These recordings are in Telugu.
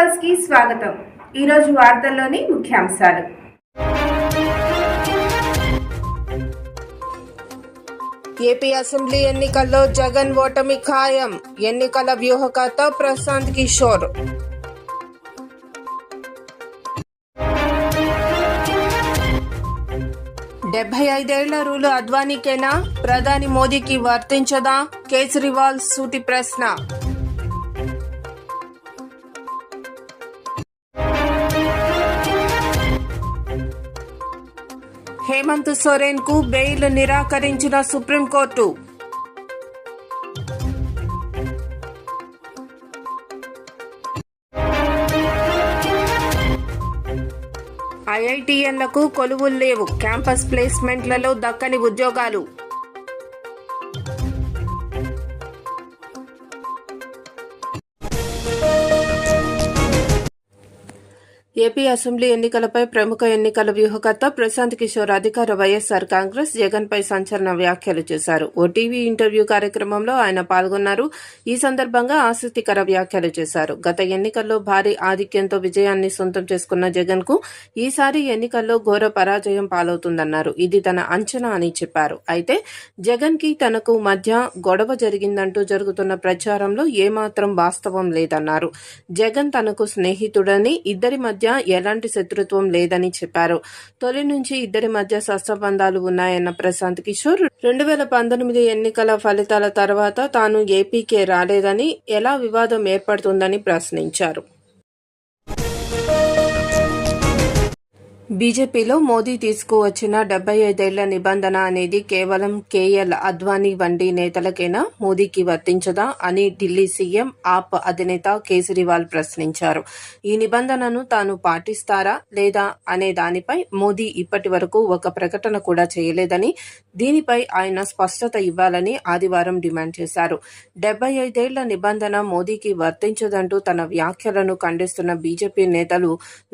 న్యూస్కి స్వాగతం. ఈరోజు వార్తల్లోని ముఖ్యాంశాలు. ఏపీ అసెంబ్లీ ఎన్నికల్లో జగన్ ఓటమి ఖాయం. ఎన్నికల వ్యూహకర్త ప్రశాంత్ కిషోర్. డెబ్బై ఐదేళ్ళ రూలు అద్వానీకేనా? ప్రధాని మోదీకి వర్తించదా? కేజ్రీవాల్ సూటి ప్రశ్న. హేమంత్ సోరెన్కు బెయిల్ నిరాకరించిన సుప్రీంకోర్టు. ఐఐటిఎన్లకు కొలువులు లేవు. క్యాంపస్ ప్లేస్మెంట్లలో దక్కని ఉద్యోగాలు. ఏపీ అసెంబ్లీ ఎన్నికలపై ప్రముఖ ఎన్నికల వ్యూహకర్త ప్రశాంత్ కిషోర్ అధికార వైఎస్సార్ కాంగ్రెస్ జగన్పై సంచలన వ్యాఖ్యలు చేశారు. ఓ టీవీ ఇంటర్వ్యూ కార్యక్రమంలో ఆయన పాల్గొన్నారు. ఈ సందర్భంగా ఆసక్తికర వ్యాఖ్యలు చేశారు. గత ఎన్నికల్లో భారీ ఆధిక్యంతో విజయాన్ని సొంతం చేసుకున్న జగన్కు ఈసారి ఎన్నికల్లో ఘోర పరాజయం పాలవుతుందన్నారు. ఇది తన అంచనా అని చెప్పారు. అయితే జగన్కి తనకు మధ్య గొడవ జరిగిందంటూ జరుగుతున్న ప్రచారంలో ఏమాత్రం వాస్తవం లేదన్నారు. జగన్ తనకు స్నేహితుడని ఇద్దరి మధ్య ఎలాంటి శత్రుత్వం లేదని చెప్పారు. తొలి నుంచి ఇద్దరి మధ్య సత్సంబంధాలు ఉన్నాయన్న ప్రశాంత్ కిషోర్ రెండు వేల పంతొమ్మిది ఎన్నికల ఫలితాల తర్వాత తాను ఏపీకే రాలేదని ఎలా వివాదం ఏర్పడుతుందని ప్రశ్నించారు. బీజేపీలో మోదీ తీసుకువచ్చిన డెబ్బై ఐదేళ్ళ నిబంధన అనేది కేవలం కేఎల్ అద్వానీ వంటి నేతలకేనా మోదీకి వర్తించదా అని ఢిల్లీ సీఎం ఆప్ అధినేత కేజ్రీవాల్ ప్రశ్నించారు. ఈ నిబంధనను తాను పాటిస్తారా లేదా అనే దానిపై మోదీ ఇప్పటి వరకు ఒక ప్రకటన కూడా చేయలేదని దీనిపై ఆయన స్పష్టత ఇవ్వాలని ఆదివారం డిమాండ్ చేశారు. డెబ్బై ఐదేళ్ళ నిబంధన మోదీకి వర్తించదంటూ తన వ్యాఖ్యలను ఖండిస్తున్న బీజేపీ నేతలు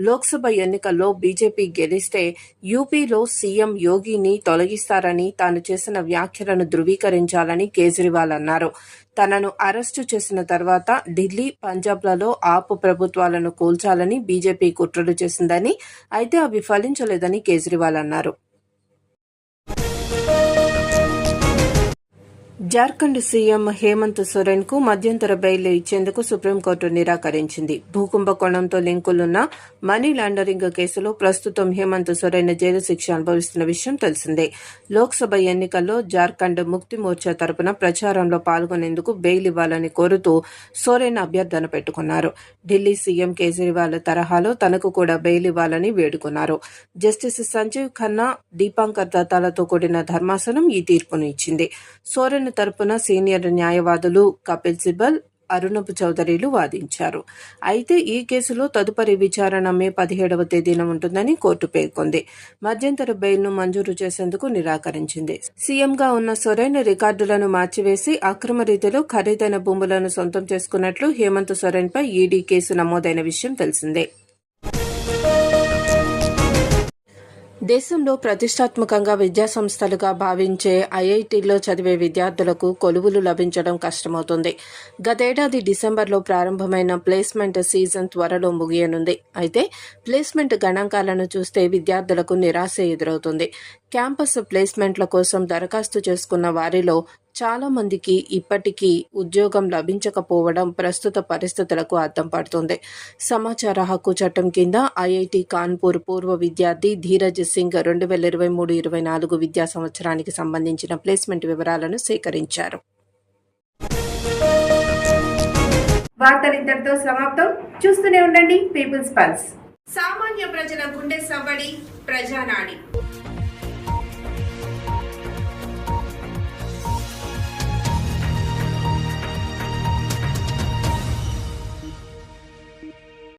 లోక్సభ ఎన్నికల్లో బీజేపీ గెలిస్తే యూపీలో సీఎం యోగిని తొలగిస్తారని తాను చేసిన వ్యాఖ్యలను ధృవీకరించాలని కేజ్రీవాల్ అన్నారు. తనను అరెస్టు చేసిన తర్వాత ఢిల్లీ పంజాబ్లలో ఆపు ప్రభుత్వాలను కూల్చాలని బీజేపీ కుట్రలు చేసిందని అయితే అవి ఫలించలేదని కేజ్రీవాల్ అన్నారు. జార్ఖండ్ సీఎం హేమంత్ సోరెన్కు మధ్యంతర బెయిల్ ఇచ్చేందుకు సుప్రీంకోర్టు నిరాకరించింది. భూకుంభకోణంతో లింకులున్న మనీ లాండరింగ్ కేసులో ప్రస్తుతం హేమంత్ సోరెన్ జైలు శిక్ష అనుభవిస్తున్న విషయం తెలిసిందే. లోక్సభ ఎన్నికల్లో జార్ఖండ్ ముక్తి మోర్చా తరపున ప్రచారంలో పాల్గొనేందుకు బెయిల్ ఇవ్వాలని కోరుతూ సోరెన్ అభ్యర్థన పెట్టుకున్నారు. ఢిల్లీ సీఎం కేజ్రీవాల్ తరహాలో తనకు కూడా బెయిల్ ఇవ్వాలని వేడుకున్నారు. జస్టిస్ సంజీవ్ ఖన్నా దీపాంకర్ దత్తాలతో కూడిన ధర్మాసనం ఈ తీర్పును ఇచ్చింది. సోరెన్ తరపున సీనియర్ న్యాయవాదులు కపిల్ సిబల్ అరుణబ్ చౌదరిలు వాదించారు. అయితే ఈ కేసులో తదుపరి విచారణ మే పదిహేడవ తేదీన ఉంటుందని కోర్టు పేర్కొంది. మధ్యంతర బెయిల్ను మంజూరు చేసేందుకు నిరాకరించింది. సీఎంగా ఉన్న సొరైన్ రికార్డులను మార్చివేసి అక్రమ రీతిలో ఖరీదైన భూములను సొంతం చేసుకున్నట్లు హేమంత్ సొరైన్పై ఈడీ కేసు నమోదైన విషయం తెలిసిందే. దేశంలో ప్రతిష్టాత్మకంగా విద్యాసంస్థలుగా భావించే ఐఐటీల్లో చదివే విద్యార్థులకు కొలువులు లభించడం కష్టమవుతుంది. గతేడాది డిసెంబర్లో ప్రారంభమైన ప్లేస్మెంట్ సీజన్ త్వరలో ముగియనుంది. అయితే ప్లేస్మెంట్ గణాంకాలను చూస్తే విద్యార్థులకు నిరాశ ఎదురవుతుంది. క్యాంపస్ ప్లేస్మెంట్ల కోసం దరఖాస్తు చేసుకున్న వారిలో చాలా మందికి ఇప్పటికీ ఉద్యోగం లభించకపోవడం ప్రస్తుత పరిస్థితులకు అద్దం పడుతుంది. సమాచార హక్కు చట్టం కింద ఐఐటి కాన్పూర్ పూర్వ విద్యార్థి ధీరజ్ సింగ్ రెండు వేల ఇరవై మూడు ఇరవై నాలుగు విద్యా సంవత్సరానికి సంబంధించిన ప్లేస్మెంట్ వివరాలను సేకరించారు. వార్తలు ఇంతటితో సమాప్తం. చూస్తూనే ఉండండి పీపుల్స్ పల్స్. సామాన్య ప్రజల గుండె సవ్వడి ప్రజానాడి.